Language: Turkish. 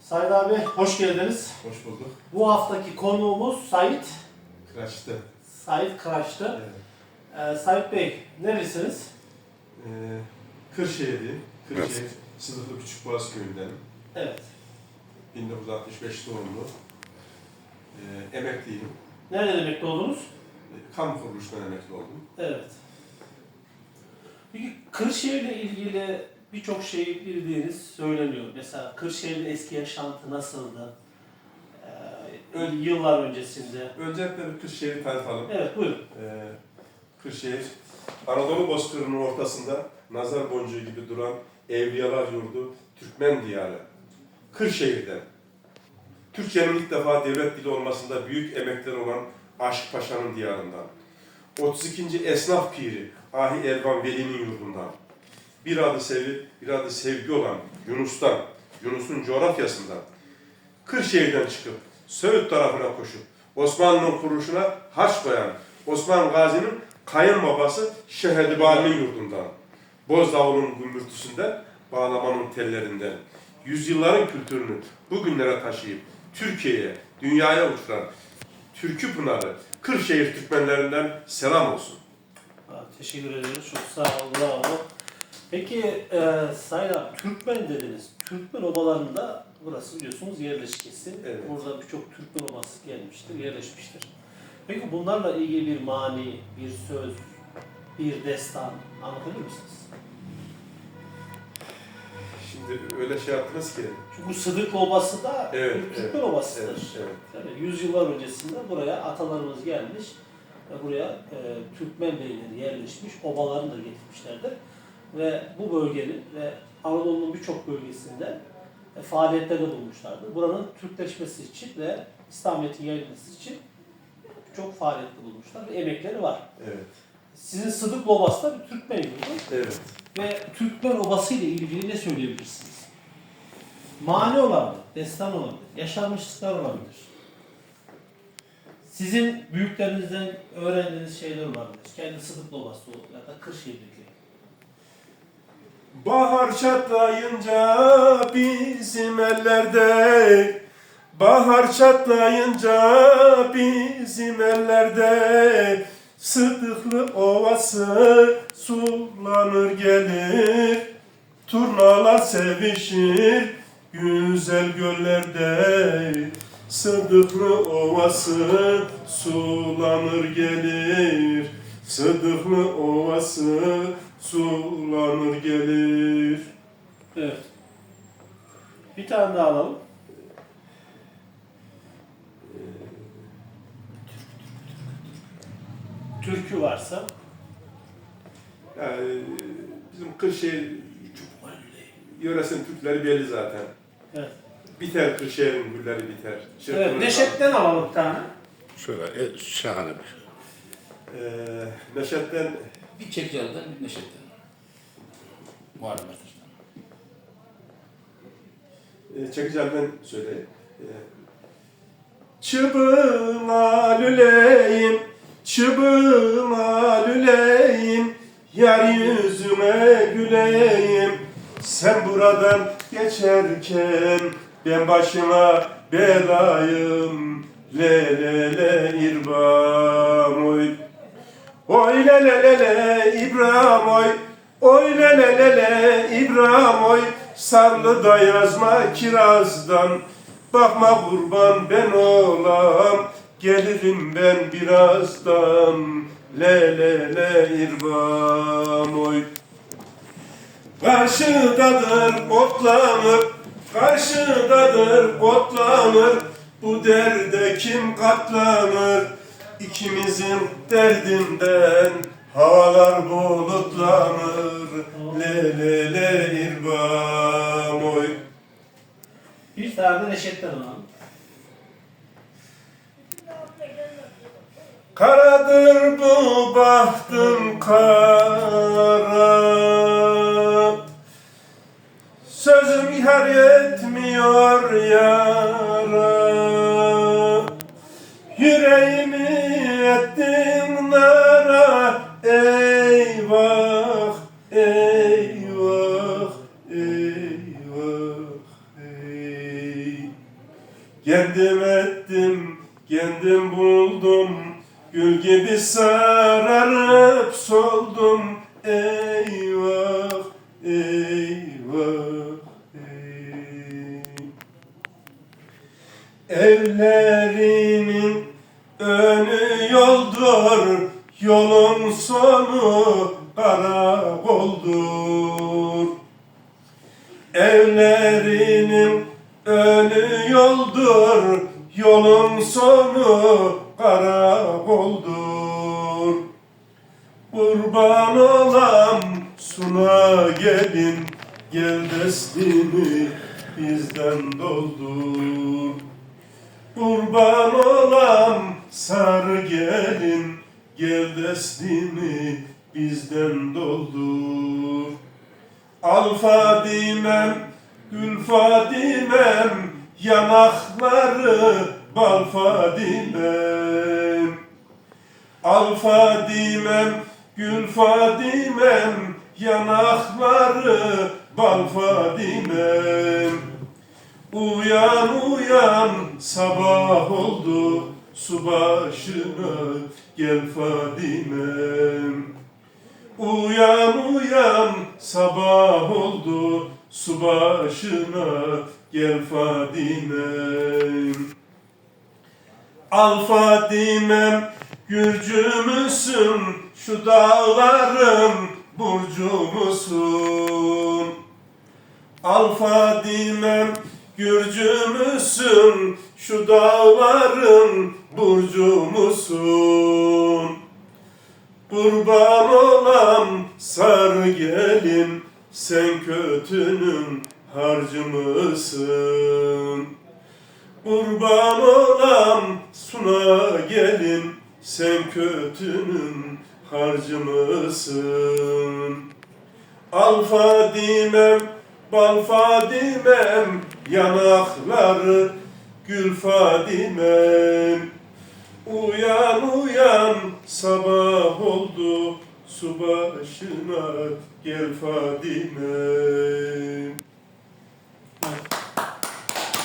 Sait abi hoş geldiniz. Hoş bulduk. Bu haftaki konuğumuz Sait. Kıraç'ta. Sait Kıraç'tı. Evet. Ee, Sait Bey neresiniz? Ee, Kırşehir'liyim. Kırşehir, Sızıklı Küçükboğaz köyündenim. Evet. 1965 doğumlu. Ee, emekliyim. Nerede emekli oldunuz? Ee, Kamu kuruluşundan emekli oldum. Evet. Peki Kırşehir'le ilgili birçok şeyi bildiğiniz söyleniyor. Mesela Kırşehir'de eski yaşantı nasıldı? Ee, yıllar öncesinde. Öncelikle bir Kırşehir'i tanıtalım. Evet buyurun. Ee, Kırşehir, Anadolu bozkırının ortasında nazar boncuğu gibi duran Evliyalar Yurdu, Türkmen diyarı. Kırşehir'den. Türkçenin ilk defa devlet dili olmasında büyük emekler olan Aşık Paşa'nın diyarından. 32. Esnaf Piri, Ahi Elvan Veli'nin yurdundan. Bir adı sevgi, bir adı sevgi olan Yunus'tan, Yunus'un coğrafyasından. Kırşehir'den çıkıp Söğüt tarafına koşup Osmanlı'nın kuruluşuna haç koyan Osman Gazi'nin kayınbabası Şehedibali'nin yurdundan. Bozdağlı'nın gümbürtüsünden, bağlamanın tellerinden. Yüzyılların kültürünü bugünlere taşıyıp Türkiye'ye, dünyaya uçuran Türkü Pınarı, Kırşehir Türkmenlerinden selam olsun. Teşekkür ederiz. Çok sağ ol. Bravo. Peki e, Sayın abi, Türkmen dediniz. Türkmen obalarında burası biliyorsunuz yerleşkesi. Evet. Burada birçok Türkmen obası gelmiştir, yerleşmiştir. Peki bunlarla ilgili bir mani, bir söz, bir destan anlatabilir misiniz? Şimdi öyle şey yaptınız ki. Çünkü Sıdıklı Obası da Evet, Türkmen evet, obasıdır. Evet, evet. Yani yüzyıllar öncesinde buraya atalarımız gelmiş buraya e, Türkmen beyleri yerleşmiş, obalarını da getirmişlerdir. Ve bu bölgenin ve Anadolu'nun birçok bölgesinde e, faaliyetlerde bulmuşlardır. Buranın Türkleşmesi için ve İslamiyet'in yayılması için çok faaliyette bulmuşlar ve emekleri var. Evet. Sizin Sıdıklı Obası da bir Türkmen yurdu Evet. ve Türkmen Obası ile ilgili ne söyleyebilirsiniz? Mani olabilir, destan olabilir, yaşanmışlıklar olabilir. Sizin büyüklerinizden öğrendiğiniz şeyler olabilir. Kendi Sıdıklı Obası ya da Kırşehir'deki. Bahar çatlayınca bizim ellerde. Bahar çatlayınca bizim ellerde. Sıdıklı ovası sulanır gelir. Turnalar sevişir güzel göllerde. Sıdıklı ovası sulanır gelir. Sıdıklı ovası sulanır gelir. Evet. Bir tane daha alalım. Türkü varsa. Yani bizim Kırşehir yöresinin Türkleri belli zaten. Evet. Biter Kırşehir'in gülleri biter. Evet, Çırpınır. Neşet'ten alalım bir tane. Şöyle e, şahane bir şey. Ee, Neşet'ten Bir Çekirdeği'den bir Neşet'ten. Muharrem Ertaş'tan. e, çekeceğimden söyleyeyim. E, Çıbıla lüleyim, çıbıla lüleyim, yar yüzüme güleyim. Sen buradan geçerken ben başına belayım. Le le le irbam oy. Oy le le le le İbrahim oy. Oy le le le le İbrahim oy. Sarlı da yazma kirazdan. Bakma kurban ben olam. Gelirim ben birazdan. Le le le İrbam oy. Karşıdadır otlanır, karşıdadır otlanır. Bu derde kim katlanır? İkimizin derdinden havalar bulutlanır. Le le le irbam oy. Bir tane Neşet'ten alalım. Karadır bu bahtım kara Sözüm ihar etmiyor yara eyvah, eyvah, eyvah Kendim ettim, kendim buldum. Gül gibi sararıp soldum. Eyvah, eyvah, ey. Evlerinin önü yoldur. Yolun sonu karakoldur yolun sonu karakoldur. Kurban olam suna gelin, gel destini bizden doldur. Kurban olam sarı gelin, gel destini bizden doldur. Al Fadimem, Gül Fadimem, yanakları bal Fadimem. Al Fadimem, Gül Fadimem, yanakları bal Fadimem. Uyan uyan sabah oldu su başına gel Fadimem. Uyan uyan sabah oldu su başına gel Fadimem. Al Fadimem Gürcü müsün şu dağların burcu musun? Al Fadimem Gürcü müsün şu dağların burcu musun? Kurban olam sarı gelin sen kötünün harcı mısın? Kurban olam suna gelin sen kötünün harcı mısın? Al Fadimem, bal Fadimem, yanakları gül Fadimem. Uyan uyan sabah oldu su başına gel Fadime.